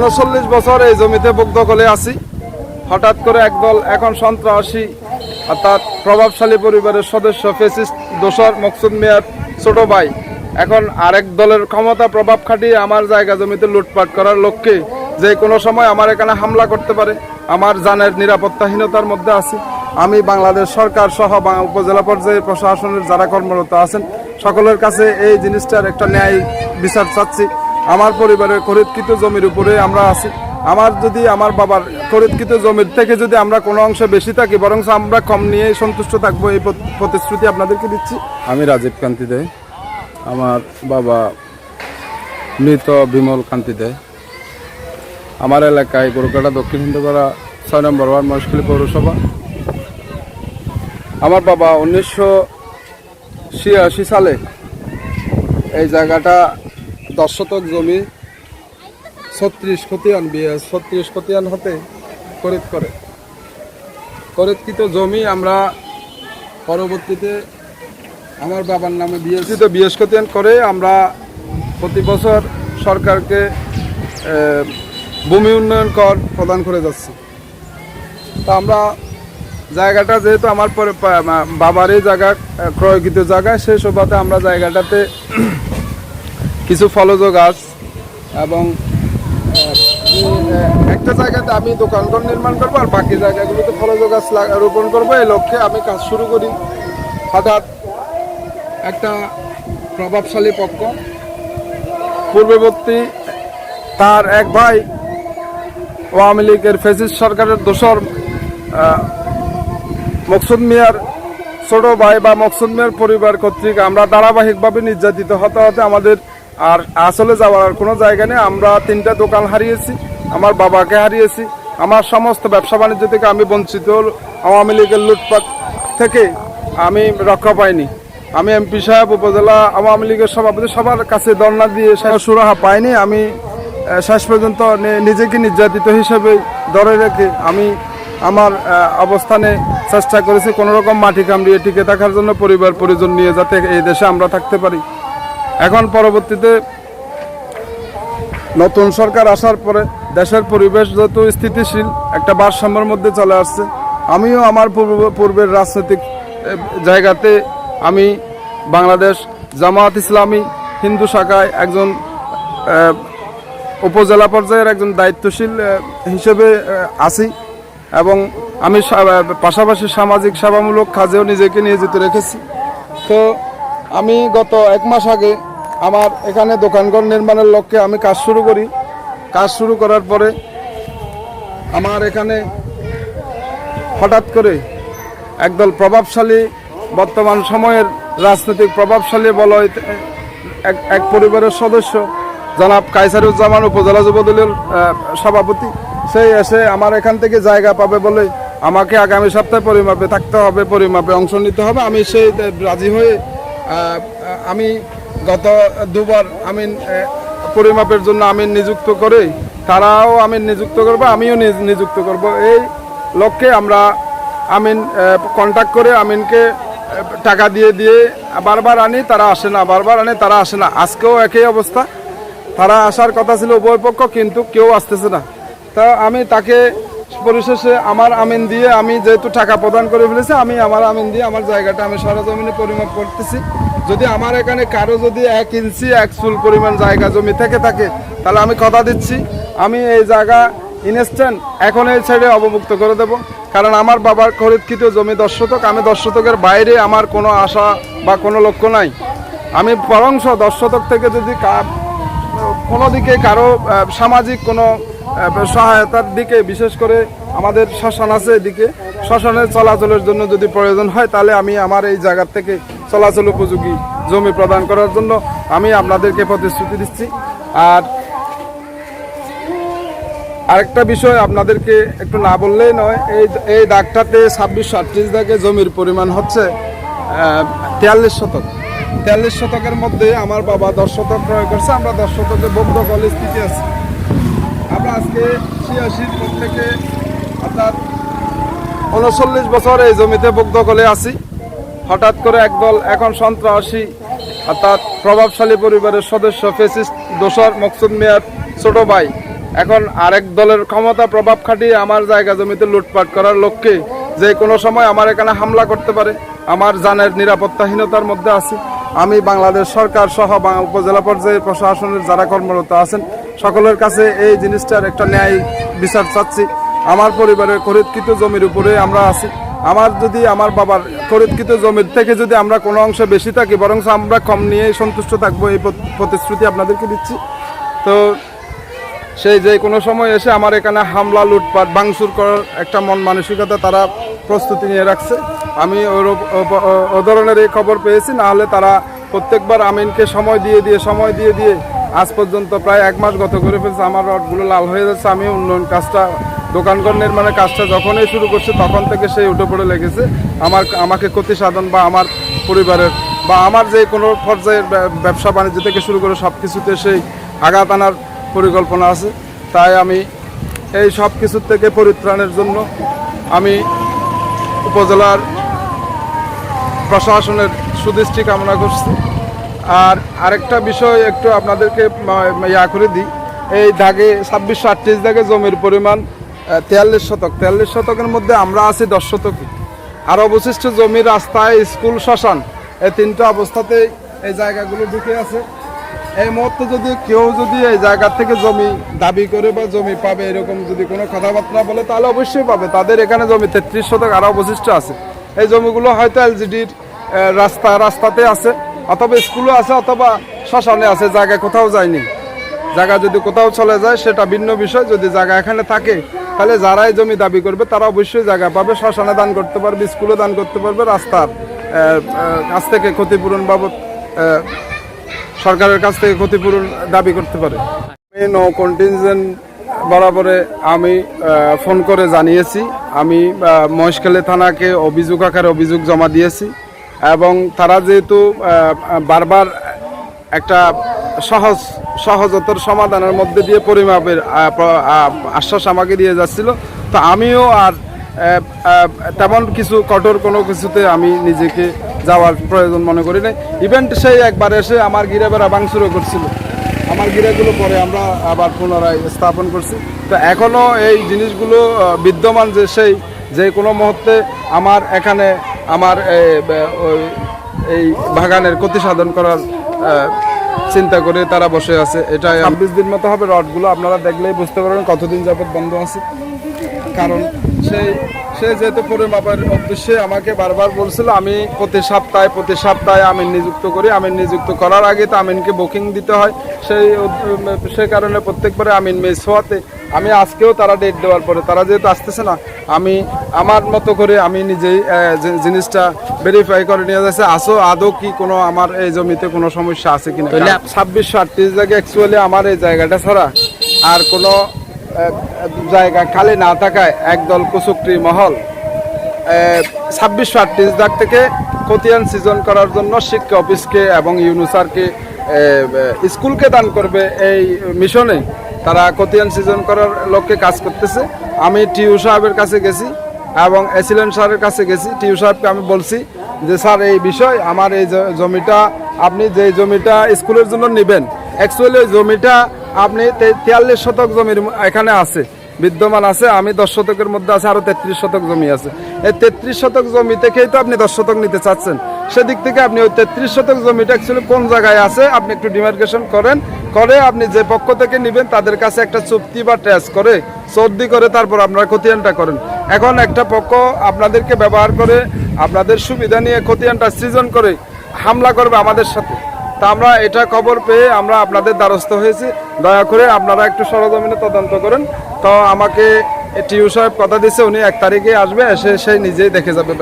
উনচল্লিশ বছর এই জমিতে দখলে আছি। হঠাৎ করে একদল এখন সন্ত্রাসী, অর্থাৎ প্রভাবশালী পরিবারের সদস্য, ফেসিস্ট দোসর মকসুদ মিয়ার ছোট ভাই। এখন আরেক দলের ক্ষমতা প্রভাব খাটিয়ে আমার জায়গা জমিতে লুটপাট করার লক্ষ্যে যে কোনো সময় আমার এখানে হামলা করতে পারে। আমার জানের নিরাপত্তাহীনতার মধ্যে আছি। আমি বাংলাদেশ সরকার সহ উপজেলা পর্যায়ে প্রশাসনের যারা কর্মরত আছেন, সকলের কাছে এই জিনিসটার একটা ন্যায় বিচার চাচ্ছি। আমার পরিবারের খরিদকৃত জমির উপরে আমরা আছি। আমার যদি আমার বাবার খরিদকৃত জমির থেকে যদি আমরা কোনো অংশে বেশি থাকি বরং আমরা কম নিয়ে সন্তুষ্ট থাকব, এই প্রতিশ্রুতি আপনাদেরকে দিচ্ছি। আমি রাজীব কান্তি দে। আমার বাবা মৃত বিমল কান্তি দে। আমার এলাকায় গরুকাটা দক্ষিণ হিন্দুপাড়া ছয় নম্বর ওয়ার্ড মহেশখালী পৌরসভা। আমার বাবা উনিশশো ছিয়াশি সালে এই জায়গাটা দশ শতক জমি, ছত্রিশ খতিয়ান বিয়ে ছত্রিশ খতিয়ান হতে খরিদ করে। খরিদকৃত জমি আমরা পরবর্তীতে আমার বাবার নামে বিএসসি তো বিএস খতিয়ান করে আমরা প্রতি বছর সরকারকে ভূমি উন্নয়ন কর প্রদান করে যাচ্ছি। তা আমরা জায়গাটা যেহেতু আমার পরে বাবারই জায়গা ক্রয়কৃত জায়গা, সেই সুবাদে আমরা জায়গাটাতে কিছু ফলজ গাছ এবং একটা জায়গাতে আমি দোকানঘর নির্মাণ করব আর বাকি জায়গাগুলোতে ফলজ গাছ রোপণ করব। এই লক্ষ্যে আমি কাজ শুরু করি। হঠাৎ একটা প্রভাবশালী পক্ষ, পূর্ববর্তী তার এক ভাই আওয়ামী লীগের ফেসিস সরকারের দোসর মকসুদ মিয়ার ছোট ভাই বা মকসুদ মিয়ার পরিবার কর্তৃক আমরা ধারাবাহিকভাবে নির্যাতিত হতে হতে আমাদের আর আসলে যাওয়ার কোনো জায়গা নেই। আমরা তিনটা দোকান হারিয়েছি, আমার বাবাকে হারিয়েছি। আমার সমস্ত ব্যবসা বাণিজ্য থেকে আমি বঞ্চিত আওয়ামী লীগের লুটপাট থেকে আমি রক্ষা পাইনি। আমি এমপি সাহেব, উপজেলা আওয়ামী লীগের সভাপতি, সবার কাছে ধর্ণা দিয়ে সুরাহা পাইনি। আমি শেষ পর্যন্ত নিজেকে নির্যাতিত হিসেবে ধরে রেখে আমি আমার অবস্থানে চেষ্টা করেছি। কোনো রকম মাটি কামড়িয়ে টিকে থাকার জন্য পরিবার পরিজন নিয়ে যাতে এই দেশে আমরা থাকতে পারি। এখন পরবর্তীতে নতুন সরকার আসার পরে দেশের পরিবেশ যত স্থিতিশীল, একটা ভারসাম্যের মধ্যে চলে আসছে। আমিও আমার পূর্ব- পূর্বের রাজনৈতিক জায়গাতে আমি বাংলাদেশ জামায়াত ইসলামী হিন্দু শাখায় একজন উপজেলা পর্যায়ের একজন দায়িত্বশীল হিসেবে আছি এবং আমি পাশাপাশি সামাজিক সেবামূলক কাজেও নিজেকে নিয়োজিত রেখেছি। তো আমি গত এক মাস আগে আমার এখানে দোকানঘর নির্মাণের লক্ষ্যে আমি কাজ শুরু করি। কাজ শুরু করার পরে আমার এখানে হঠাৎ করে একদল প্রভাবশালী, বর্তমান সময়ের রাজনৈতিক প্রভাবশালী বলয় এক এক পরিবারের সদস্য, জনাব কাইসারুজ্জামান উপজেলা যুবদলের সভাপতি। সেই এসে আমার এখান থেকে জায়গা পাবে বলে আমাকে আগামী সপ্তাহে পরিমাপে থাকতে হবে, পরিমাপে অংশ নিতে হবে। আমি সেই রাজি হয়ে আমি গত দুবার আমি পরিমাপের জন্য আমি নিযুক্ত করে তারাও আমি নিযুক্ত করব, আমিও নিযুক্ত করব। এই লক্ষ্যে আমরা আমিন কন্ট্যাক্ট করে আমিনকে টাকা দিয়ে দিয়ে বারবার আনি, তারা আসে না, বারবার আনে, তারা আসে না। আজকেও একই অবস্থা। তারা আসার কথা ছিল উভয় পক্ষ, কিন্তু কেউ আসতেছে না। তা আমি তাকে পরিশেষে আমার আমিন দিয়ে আমি যেহেতু টাকা প্রদান করে ফেলেছি, আমি আমার আমিন দিয়ে আমার জায়গাটা আমি সরজমিনে পরিমাপ করতেছি। যদি আমার এখানে কারও যদি এক ইঞ্চি, এক চুল পরিমাণ জায়গা জমি থেকে থাকে, তাহলে আমি কথা দিচ্ছি। আমি এই জায়গা ইনস্ট্যান্ট এখন এই ছেড়ে অবমুক্ত করে দেব। কারণ আমার বাবার খরিদকৃত জমি দশ শতক, আমি দশ শতকের বাইরে আমার কোনো আশা বা কোনো লক্ষ্য নাই। আমি বরংশ দশ শতক থেকে যদি কোনো দিকে কারও সামাজিক কোনো সহায়তার দিকে, বিশেষ করে আমাদের শ্মশান আছে এদিকে, শ্মশানের চলাচলের জন্য যদি প্রয়োজন হয়, তাহলে আমি আমার এই জায়গার থেকে চলাচল উপযোগী জমি প্রদান করার জন্য আমি আপনাদেরকে প্রতিশ্রুতি দিচ্ছি। আর আরেকটা বিষয় আপনাদেরকে একটু না বললেই নয়, এই এই দাগটাতে ছাব্বিশশো আটত্রিশ দাগে জমির পরিমাণ হচ্ছে তেয়াল্লিশ শতক। তেয়াল্লিশ শতকের মধ্যে আমার বাবা দশ শতক ক্রয় করছে, আমরা দশ শতকে বদ্ধ কল স্থিতি আছি। আমরা আজকে ছিয়াশির পর থেকে অর্থাৎ উনচল্লিশ বছর এই জমিতে বদ্ধ কলে আছি। হঠাৎ করে একদল এখন সন্ত্রাসী, অর্থাৎ প্রভাবশালী পরিবারের সদস্য, ফেসিস্ট দোসর মকসুদ মিয়ার ছোট ভাই। এখন আরেক দলের ক্ষমতা প্রভাব খাটিয়ে আমার জায়গা জমিতে লুটপাট করার লক্ষ্যে যে কোনো সময় আমার এখানে হামলা করতে পারে, আমার জানের নিরাপত্তাহীনতার মধ্যে আছি। আমি বাংলাদেশ সরকার সহ উপজেলা পর্যায়ে প্রশাসনের যারা কর্মরত আছেন, সকলের কাছে এই জিনিসটার একটা ন্যায় বিচার চাচ্ছি। আমার পরিবারের খরিদকৃত জমির উপরে আমরা আছি। আমার যদি আমার বাবার খরিদকৃত জমির থেকে যদি আমরা কোনো অংশে বেশি থাকি বরং আমরা কম নিয়েই সন্তুষ্ট থাকব, এই প্রতিশ্রুতি আপনাদেরকে দিচ্ছি। তো সেই যে কোনো সময় এসে আমার এখানে হামলা, লুটপাট, ভাঙচুর করার একটা মন মানসিকতা তারা প্রস্তুতি নিয়ে রাখছে। আমি ও- ধরনের এই খবর পেয়েছি, না হলে তারা প্রত্যেকবার আমিনকে সময় দিয়ে দিয়ে, সময় দিয়ে দিয়ে আজ পর্যন্ত প্রায় এক মাস গত করে ফেলছে। আমার রডগুলো লাল হয়ে যাচ্ছে, আমি উন্নয়ন কাজটা দোকানঘর নির্মাণের কাজটা যখনই শুরু করছে, তখন থেকে সেই উঠে পড়ে লেগেছে। আমার, আমাকে ক্ষতি সাধন বা আমার পরিবারের বা আমার যে কোনো পর্যায়ের ব্যবসা বাণিজ্য থেকে শুরু করে সব কিছুতে সেই আঘাত আনার পরিকল্পনা আছে। তাই আমি এই সব কিছুর থেকে পরিত্রাণের জন্য আমি উপজেলার প্রশাসনের সুদৃষ্টি কামনা করছি। আর আরেকটা বিষয় একটু আপনাদেরকে ইয়া করে দিই। এই দাগে, ছাব্বিশশো আটত্রিশ দাগে জমির পরিমাণ তেয়াল্লিশ শতক। তেয়াল্লিশ শতকের মধ্যে আমরা আছি দশ শতকে আর অবশিষ্ট জমি রাস্তায় স্কুল, শ্মশান, এই তিনটা অবস্থাতেই এই জায়গাগুলো ঢুকে আছে। এই মুহূর্তে যদি কেউ যদি এই জায়গা থেকে জমি দাবি করে বা জমি পাবে, এরকম যদি কোনো কথাবার্তা বলে, তাহলে অবশ্যই পাবে। তাদের এখানে জমি তেত্রিশ শতক আরও অবশিষ্ট আছে। এই জমিগুলো হয়তো এলজিডির রাস্তা, রাস্তাতে আছে, অথবা স্কুলও আছে, অথবা শ্মশানে আছে জায়গায় কোথাও যায়নি। জায়গা যদি কোথাও চলে যায়, সেটা ভিন্ন বিষয়। যদি জায়গা এখানে থাকে তাহলে যারাই জমি দাবি করবে, তারা অবশ্যই জায়গা পাবে। শ্মশানে দান করতে পারবে, স্কুলে দান করতে পারবে, রাস্তার কাছ থেকে ক্ষতিপূরণ বাবদ সরকারের কাছ থেকে ক্ষতিপূরণ দাবি করতে পারে। আমি নো কন্টিনজেন্ট বরাবরে আমি ফোন করে জানিয়েছি। আমি মহেশখালী থানাকে অভিযোগ আকারে অভিযোগ জমা দিয়েছি এবং তারা যেহেতু বারবার একটা সহজ সহজতর সমাধানের মধ্যে দিয়ে পরিমাপের আশ্বাস আমাকে দিয়ে যাচ্ছিল। তো আমিও আর তেমন কিছু কঠোর কোনো কিছুতে আমি নিজেকে যাওয়ার প্রয়োজন মনে করি না ইভেন্ট সেই একবার এসে আমার গিরে বেড়া ভাঙচুরও করছিল। আমার গিরেগুলো পরে আমরা আবার পুনরায় স্থাপন করছি। তো এখনও এই জিনিসগুলো বিদ্যমান যে সেই, যে কোনো মুহূর্তে আমার এখানে আমার এই বাগানের ক্ষতি সাধন করার চিন্তা করে তারা বসে আছে। এটা ছাব্বিশ দিন মতো হবে রডগুলো, আপনারা দেখলেই বুঝতে পারবেন কতদিন যাবৎ বন্ধ আছে। কারণ সেই সে যেহেতু পরিমাপের উদ্দেশ্যে আমাকে বারবার বলছিল, আমি প্রতি সপ্তাহে প্রতি সপ্তাহে আমিন নিযুক্ত করি, আমিন নিযুক্ত করার আগে তো আমিনকে বুকিং দিতে হয়। সেই সে কারণে প্রত্যেকবারে আমিন মিস হওয়াতে আমি আজকেও তারা ডেট দেওয়ার পরে তারা যেহেতু আসতেছে না আমি আমার মতো করে আমি নিজেই জিনিসটা ভেরিফাই করে নিয়ে যাচ্ছে। আসো আদৌ কি কোনো আমার এই জমিতে কোনো সমস্যা আছে কিনা? ছাব্বিশশো আটত্রিশ জায়গায় অ্যাকচুয়ালি আমার এই জায়গাটা ছাড়া। আর কোনো জায়গা খালি না থাকায় একদল কুচুকরি মহল ছাব্বিশশো আটত্রিশ দাগ থেকে খতিয়ান সিজন করার জন্য শিক্ষা অফিসকে এবং ইউনুসারকে স্কুলকে দান করবে এই মিশনে। তারা খতিয়ান সৃজন করার লক্ষ্যে কাজ করতেছে। আমি টিউ সাহেবের কাছে গেছি এবং এসিলেন্ট স্যারের কাছে গেছি। টিউ সাহেবকে আমি বলছি যে, স্যার, এই বিষয় আমার এই জমিটা আপনি যে জমিটা স্কুলের জন্য নেবেন অ্যাকচুয়ালি ওই জমিটা আপনি তিয়াল্লিশ শতক জমির এখানে আছে, বিদ্যমান আছে। আমি দশ শতকের মধ্যে আছে, আরও তেত্রিশ শতক জমি আছে। এই তেত্রিশ শতক জমি থেকেই তো আপনি দশ শতক নিতে চাচ্ছেন। সেদিক থেকে আপনি ওই তেত্রিশ শতক জমিটা অ্যাকচুয়ালি কোন জায়গায় আছে, আপনি একটু ডিমার্কেশন করেন করে, আপনি যে পক্ষ থেকে নেবেন, তাদের কাছে একটা চুক্তি বা ট্যাস করে, সর্দি করে তারপর আপনারা খতিয়ানটা করেন। এখন একটা পক্ষ আপনাদেরকে ব্যবহার করে, আপনাদের সুবিধা নিয়ে খতিয়ানটা সৃজন করে, হামলা করবে আমাদের সাথে। তা আমরা এটা খবর পেয়ে আমরা আপনাদের দ্বারস্থ হয়েছি। দয়া করে আপনারা একটু সরজমিনে তদন্ত করেন। তো আমাকে টিউ সাহেব কথা দিচ্ছে উনি এক তারিখে আসবে, এসে সেই নিজেই দেখে যাবে।